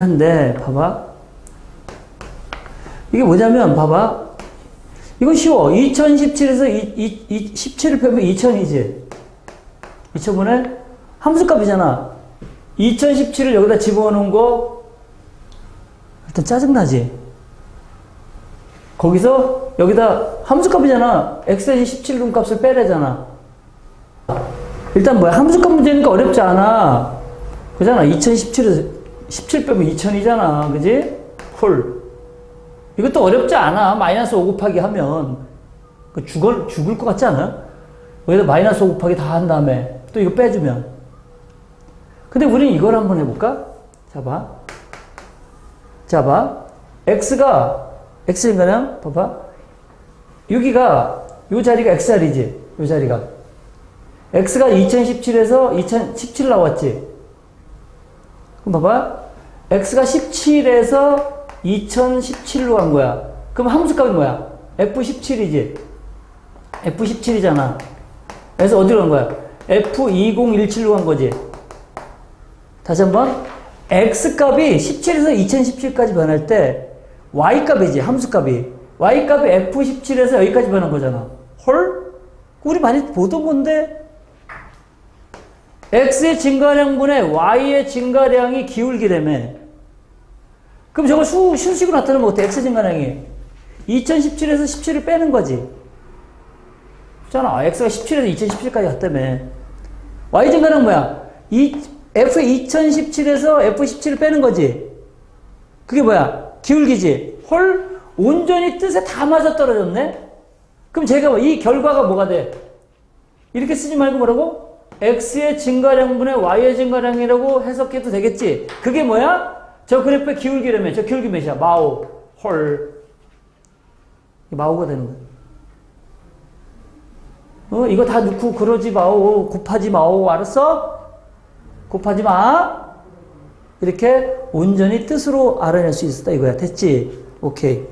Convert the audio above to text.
한데 봐봐. 이게 뭐냐면 봐봐. 이건 쉬워. 2017에서 이, 이, 이 17을 빼면 2000이지. 2000분의 함수값이잖아. 2017을 여기다 집어넣은 거 일단 짜증나지? 거기서 여기다 함수값이잖아. x-17분 값을 빼래잖아. 일단 뭐야? 함수값 문제니까 어렵지 않아. 그잖아. 2017에서 17 빼면 2000이잖아. 그지? 콜. 이것도 어렵지 않아. 마이너스 5 곱하기 하면. 그 죽을, 죽을 것 같지 않아? 여기다 마이너스 5 곱하기 다 한 다음에 또 이거 빼주면. 근데 우리는 이걸 한번 해볼까? 자봐. 자봐. X가 x인가요? 봐봐. 여기가 요 자리가 x자리지? 요 자리가. X가 2017에서 2017 나왔지? 그럼 봐봐. X가 17에서 2017로 간 거야. 그럼 함수값이 뭐야? f17이지. f17이잖아. 그래서 어디로 간 거야? f2017로 간 거지. 다시 한번. x값이 17에서 2017까지 변할 때 y값이지. 함수값이. y값이 f17에서 여기까지 변한 거잖아. 헐? 우리 많이 보던 건데 x의 증가량분의 y의 증가량이 기울기라며. 그럼 저걸 수, 수식으로 나타내면 어때? x 증가량이. 2017에서 17을 빼는 거지. 그잖아. x가 17에서 2017까지 갔다며. y 증가량 뭐야? 이, f 2017에서 f17을 빼는 거지. 그게 뭐야? 기울기지. 헐, 온전히 뜻에 다 맞아 떨어졌네? 그럼 제가 뭐이 결과가 뭐가 돼? 이렇게 쓰지 말고 뭐라고? X의 증가량분의 y의 증가량이라고 해석해도 되겠지. 그게 뭐야? 저 그래프의 기울기라며. 저 기울기 몇이야? 마오. 헐. 마오가 되는 거야. 어, 이거 다 넣고 그러지 마오. 곱하지 마오. 알았어? 곱하지 마. 이렇게 온전히 뜻으로 알아낼 수 있었다 이거야. 됐지? 오케이.